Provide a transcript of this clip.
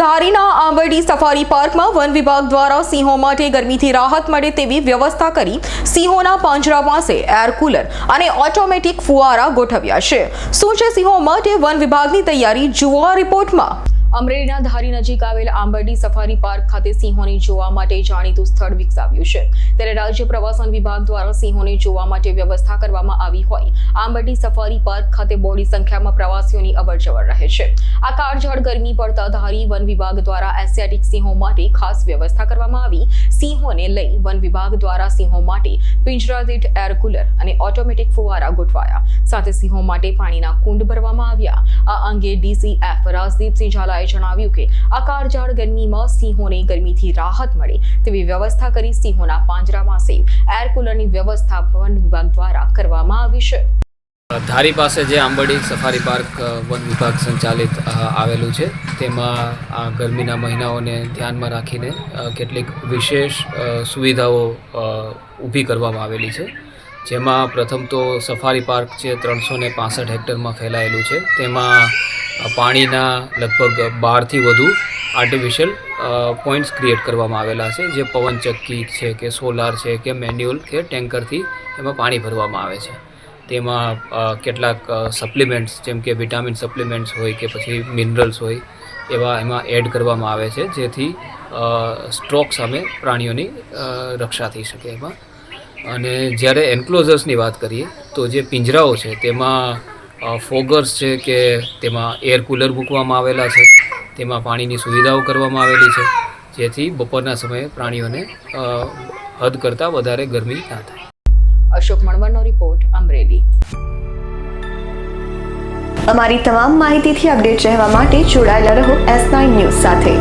ધારીના Ambardi safari પાર્કમાં વન વિભાગ દ્વારા સિંહો માટે ગરમીથી રાહત મળે તેવી વ્યવસ્થા કરી સિંહોના પાંજરા પાસે એર કુલર અને ઓટોમેટિક ફુવારા ગોઠવ્યા છે. શું છે સિંહો માટે વન વિભાગની તૈયારી? જુઓ રિપોર્ટમાં. અમરેલીના ધારી નજીક આવેલ આંબરડી સફારી પાર્ક ખાતે સિંહોને જોવા માટે જાણીતું સ્થળ વિકસાવ્યું છે. ત્યારે રાજ્ય પ્રવાસન વિભાગ દ્વારા સિંહોને જોવા માટે વ્યવસ્થા કરવામાં આવી હોય. આંબરડી સફારી પાર્ક ખાતે બોડી સંખ્યામાં પ્રવાસીઓની અવરજવર રહે છે. આ કાળઝાળ ગરમી પડતા ધારી વન વિભાગ દ્વારા એસિયાટિક સિંહો માટે ખાસ વ્યવસ્થા કરવામાં આવી. સિંહોને લઈ વન વિભાગ દ્વારા સિંહો માટે પિંજરા દીઠ એર કુલર અને ઓટોમેટિક ફુવારા ગોઠવાયા. સાથે સિંહો માટે પાણીના કુંડ ભરવામાં આવ્યા. આ અંગે ડીસીએફ રાજદીપસિંહ ઝાલાએ જણાવ્યું કે આ કાળઝાળ ગરમીમાં સિંહોને ગરમીથી રાહત મળે તેવી વ્યવસ્થા કરી સિંહોના પાંજરામાં સેવ, એર કુલરની વ્યવસ્થા વન વિભાગ દ્વારા કરવામાં આવી છે. ધારી પાસે જે આંબડી સફારી પાર્ક વન વિભાગ સંચાલિત આવેલું છે, તેમાં આ ગરમીના મહિનાઓને ધ્યાનમાં રાખીને કેટલીક વિશેષ સુવિધાઓ ઊભી કરવામાં આવેલી છે. જેમાં પ્રથમ તો સફારી પાર્ક છે ત્રણસો ને પાસઠ હેક્ટરમાં ફેલાયેલું છે. તેમાં પાણીના લગભગ બારથી વધુ આર્ટિફિશિયલ પોઈન્ટ્સ ક્રિએટ કરવામાં આવેલા છે. જે પવનચક્કી છે કે સોલાર છે કે મેન્યુઅલ કે ટેન્કરથી એમાં પાણી ભરવામાં આવે છે. તેમાં કેટલાક સપ્લિમેન્ટ્સ જેમ કે વિટામિન સપ્લિમેન્ટ્સ હોય કે પછી મિનરલ્સ હોય એવા એમાં એડ કરવામાં આવે છે. જેથી સ્ટ્રોક સામે પ્રાણીઓની રક્ષા થઈ શકે એમાં. અને જ્યારે એન્ક્લોઝર્સની વાત કરીએ તો જે પિંજરાઓ છે તેમાં ફોગર્સ છે કે તેમાં એર કુલર મૂકવામાં આવેલા છે તેમાં પાણીની સુવિધાઓ કરવામાં આવેલી છે જેથી બપોરના સમયે પ્રાણીઓને હદ કરતાં વધારે ગરમી ના થાય. અશોક મણવરનો રિપોર્ટ અમરેલી. અમારી તમામ માહિતીથી અપડેટ રહેવા માટે જોડાયેલા રહો એસ નાઇન ન્યૂઝ સાથે.